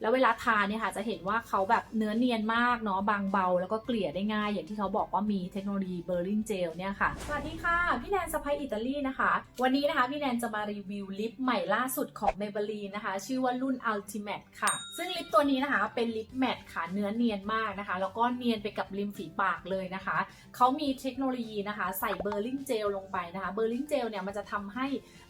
แล้วเวลาทานเนี่ยค่ะจะเห็นว่าเขาแบบเนื้อเนียนมากเนาะบางเบา แล้วก็เกลี่ยได้ง่าย อย่างที่เขาบอกว่ามีเทคโนโลยีเบอร์ลิงเจลเนี่ยค่ะ สวัสดีค่ะ พี่แนนสไปอิตาลีนะคะ วันนี้นะคะพี่แนนจะมารีวิวลิปใหม่ล่าสุดของ Maybelline นะคะ ชื่อว่ารุ่น Ultimate ค่ะ ซึ่งลิปตัวนี้นะคะเป็นลิปแมตต์ค่ะเนื้อเนียนมากนะคะ แล้วก็เนียนไปกับริมฝีปากเลยนะคะเขามีเทคโนโลยีนะคะ ใส่เบอร์ลิงเจลลงไปนะคะเบอร์ลิงเจลเนี่ยมันจะทำให้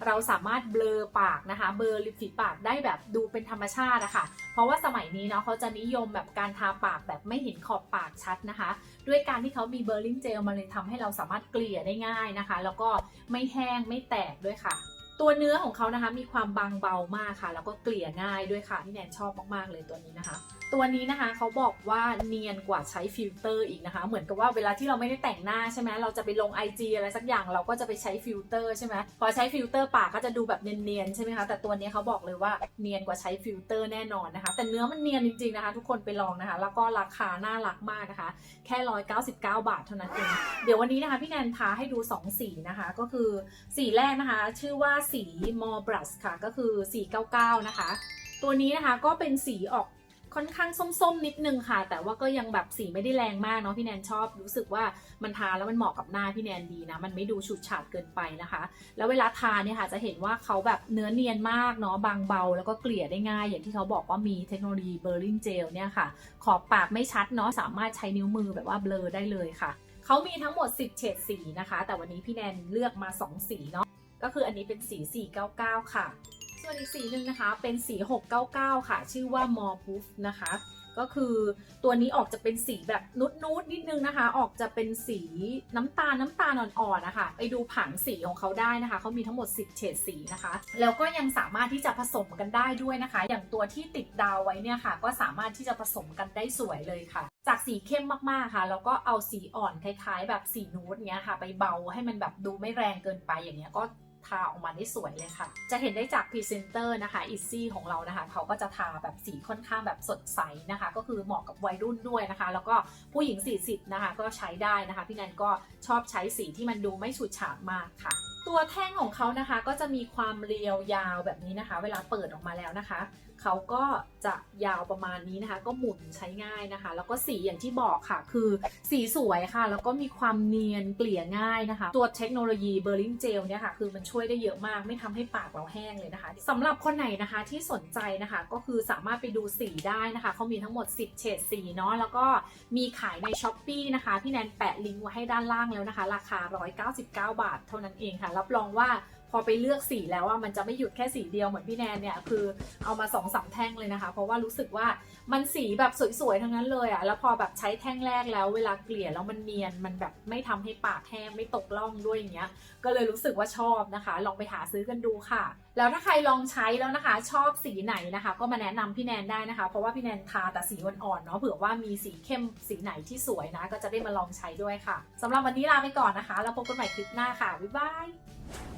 เราสามารถเบลอปากนะคะ เบลอริมฝีปากได้แบบดูเป็นธรรมชาติอะค่ะราะว่าสมัยนี้เนาะเขาจะนิยมแบบการทาปากแบบไม่เห็นขอบปากชัดนะคะ ด้วยการที่เขามีเบอร์ลิงเจลมันเลยทำให้เราสามารถเกลี่ยได้ง่ายนะคะ แล้วก็ไม่แห้งไม่แตกด้วยค่ะ ตัวเนื้อของเขานะคะมีความบางเบามากค่ะ แล้วก็เกลี่ยง่ายด้วยค่ะที่แนนชอบมากๆเลยตัวนี้นะคะ ตัวนี้นะคะเขาบอกว่าเนียนกว่าใช้ฟิลเตอร์อีกนะคะ เหมือนกับว่าเวลาที่เราไม่ได้แต่งหน้าใช่ไหมเราจะไปลง IG อะไรสักอย่างเราก็จะไปใช้ฟิลเตอร์ใช่ไหมพอใช้ฟิลเตอร์ปากก็จะดูแบบเนียนๆใช่ไหมคะแต่ตัวนี้เขาบอกเลยว่าเนียนกว่าใช้ฟิลเตอร์แน่นอนนะคะ แต่เนื้อมันเนียนจริงๆนะคะ ทุกคนไปลองนะคะ แล้วก็ราคาน่ารักมากนะคะ แค่ 199 บาทเท่านั้นเองเดี๋ยววันนี้นะคะพี่แนนทาให้ดู2สีนะคะ ก็คือสีแรกนะคะ ชื่อว่าสี More Brush ค่ะ ก็คือ 499 นะคะ ตัวนี้นะคะก็เป็นสีออกค่อนข้างส้มๆ นิดนึงค่ะ แต่ว่าก็ยังแบบสีไม่ได้แรงมากเนาะพี่แนนชอบ รู้สึกว่ามันทาแล้วมันเหมาะกับหน้าพี่แนนดีนะ มันไม่ดูฉูดฉาดเกินไปนะคะ แล้วเวลาทาเนี่ยค่ะจะเห็นว่าเขาแบบเนื้อเนียนมากเนาะบางเบา แล้วก็เกลี่ยได้ง่าย อย่างที่เขาบอกว่ามีเทคโนโลยีเบอร์ลิงเจลเนี่ยค่ะ ขอบปากไม่ชัดเนาะสามารถใช้นิ้วมือแบบว่าเบลอได้เลยค่ะเขามีทั้งหมด 10 เฉดสีนะคะ แต่วันนี้พี่แนนเลือกมา 2 สีเนาะ ก็คืออันนี้เป็นสี 499 ค่ะ ส่วนอีกสีหนึ่งนะคะ เป็นสี 699 ค่ะ ชื่อว่า More Proof นะคะ ก็คือตัวนี้ออกจะเป็นสีแบบนุดนูดๆนิดนึงนะคะ ออกจะเป็นสีน้ำตาลน้ำตาลอ่อนๆนะคะ ไปดูผังสีของเขาได้นะคะ เขามีทั้งหมด 10 เฉดสีนะคะ แล้วก็ยังสามารถที่จะผสมกันได้ด้วยนะคะ อย่างตัวที่ติดดาวไว้เนี่ยค่ะ ก็สามารถที่จะผสมกันได้สวยเลยค่ะจากสีเข้มมากๆค่ะ แล้วก็เอาสีอ่อนคล้ายๆ แบบสีนูดเนี้ยค่ะ ไปเบาให้มันแบบดูไม่แรงเกินไปอย่างเงี้ยก็ ทาออกมาได้สวยเลยค่ะ จะเห็นได้จากพรีเซนเตอร์นะคะอิซี่ของเรานะคะ เขาก็จะทาแบบสีค่อนข้างแบบสดใสนะคะ ก็คือเหมาะกับวัยรุ่นด้วยนะคะ แล้วก็ผู้หญิง 40 นะคะ ก็ใช้ได้นะคะ พี่แนนก็ชอบใช้สีที่มันดูไม่ฉูดฉาดมากค่ะ ตัวแท่งของเขานะคะ ก็จะมีความเรียวยาวแบบนี้นะคะ เวลาเปิดออกมาแล้วนะคะเขาก็จะยาวประมาณนี้นะคะ ก็หมุนใช้ง่ายนะคะ แล้วก็สีอย่างที่บอกค่ะ คือสีสวยค่ะ แล้วก็มีความเนียนเกลี่ยง่ายนะคะ ตัวเทคโนโลยีเบอร์ลิงเจลเนี่ยค่ะ คือมันช่วยได้เยอะมาก ไม่ทำให้ปากเราแห้งเลยนะคะสำหรับคนไหนนะคะที่สนใจนะคะ ก็คือสามารถไปดูสีได้นะคะ เขามีทั้งหมด 10 เฉดสีเนาะ แล้วก็มีขายใน s h อ p e e นะคะ พี่แนนแปะลิงก์ไว้ให้ด้านล่างแล้วนะคะ ราคา 199 บาท เท่านั้นเองค่ะ รับรองว่า พอไปเลือกสีแล้วว่ามันจะไม่หยุดแค่สีเดียวเหมือนพี่แนนเนี่ยคือเอามาสองสามแท่งเลยนะคะ เพราะว่ารู้สึกว่ามันสีแบบสวยๆทั้งนั้นเลยอะ่ะแล้วพอแบบใช้แท่งแรกแล้วเวลาเกลี่ยแล้วมันเนียนมันแบบไม่ทำให้ปากแห้งไม่ตกล่องด้วยอย่างเงี้ย ก็เลยรู้สึกว่าชอบนะคะ ลองไปหาซื้อกันดูค่ะ แล้วถ้าใครลองใช้แล้วนะคะ ชอบสีไหนนะคะ ก็มาแนะนำพี่แนนได้นะคะ เพราะว่าพี่แนนทาแต่สีอ่อนๆเนาะเผื่อว่ามีสีเข้มสีไหนที่สวยนะ ก็จะได้มาลองใช้ด้วยค่ะสำหรับวันนี้ลาไปก่อนนะคะ แล้วพบกันใหม่คลิปหน้าค่ะบ๊ายบาย